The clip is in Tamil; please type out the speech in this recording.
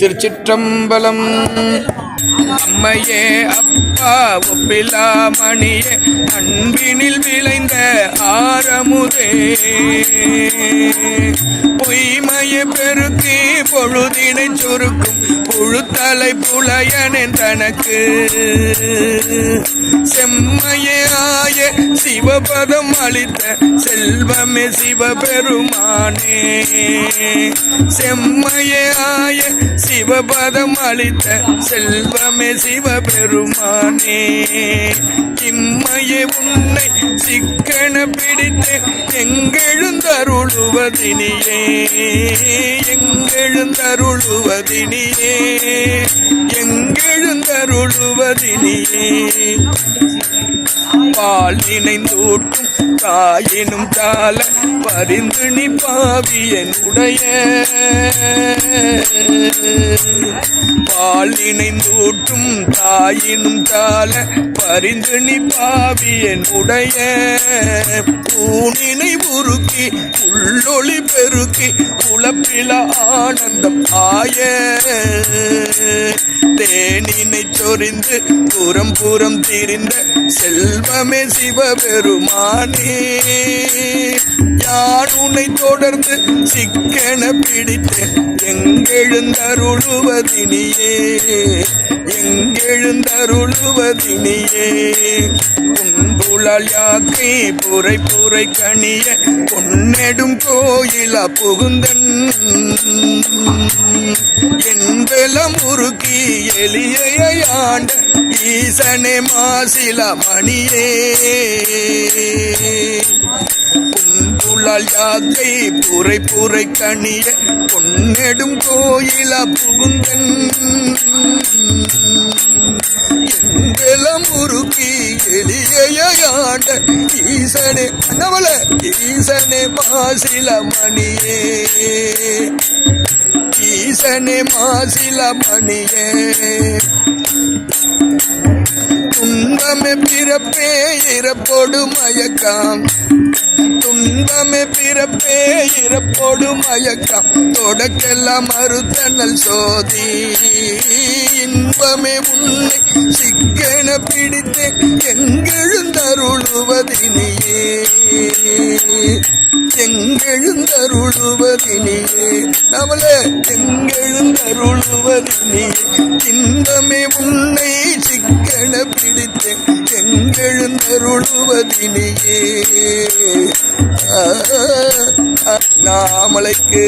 திருச்சிற்றம்பலம். அம்மையே அப்பா ஒப்பிலா மணியே அன்பினில் விளைந்த ஆரமுதே. பொய்மைய பெருக்கி பொழுதினை சுருக்கும் புழுத்தலை புலையனின் தனக்கு. செம்மையே ஆய சிவபதம் அளித்த செல்வமே சிவபெருமானே. செம்மையே ஆய சிவபதம் அளித்த செல்வமே சிவபெருமானே. இம்மையே உன்னை சிக்கன பிடித்து எங்கெழுந்தருளுவதினியே. எங்கெழுந்தருளுவதினியே. எங்கெழுந்தருளுவதினியே. பால் இணைந்தூட்டும் தாயினும் தாள பரிந்து நீ பாவியனுடைய பால் பாலினைந்தூட்டும் தாயினும் தாள பரிந்து நீ பாவி பாவியனுடைய பூனினை உருக்கி உள்ளொளி பெருக்கி குளப்பில ஆனந்தம் ஆய. தேனினை சொறிந்து புறம் புறம் திரிந்த செல்வமே சிவபெருமானே. யான் உன்னை தொடர்ந்து சிக்கன பிடித்தேன் எங்கெழுந்தருளுவதினியே? எங்கெழுந்தருளுவதினியே? குண்டுளால் யாக்கை புரை புரை கணிய பொன்னெடும் கோயிலா புகுந்தன். என்பலம் உருக்கி எளியாண்ட ஈசனே மாசில மணியே. புல்லால் யாக்கை புரை புரை கணிய பொன்னெடும் கோயில புகுந்தன். எங்கெல்லாம் உருக்கி எளியாண்ட ஈசனே அண்ணவள ஈசனே மாசில மணியே. ஈசனே மாசில மணியே. துன்பமே பிறப்பே இறப்போடு மயக்கம். துன்பமே பிறப்பே இறப்போடு மயக்கம். தொடக்கெல்லாம் மறுத்தனல் சோதி. தெய்வமே உன்னை சிக்கன பிடித்து எங்கெழுந்தருளுவதினியே. எங்கெழுந்தருளுவதினியே. அவளே எங்கெழுந்தருளுவதினியே. இன்பமே உன்னை சிக்கன பிடித்தேன் எங்கெழுந்தருளுவதினியே. நாமலைக்கு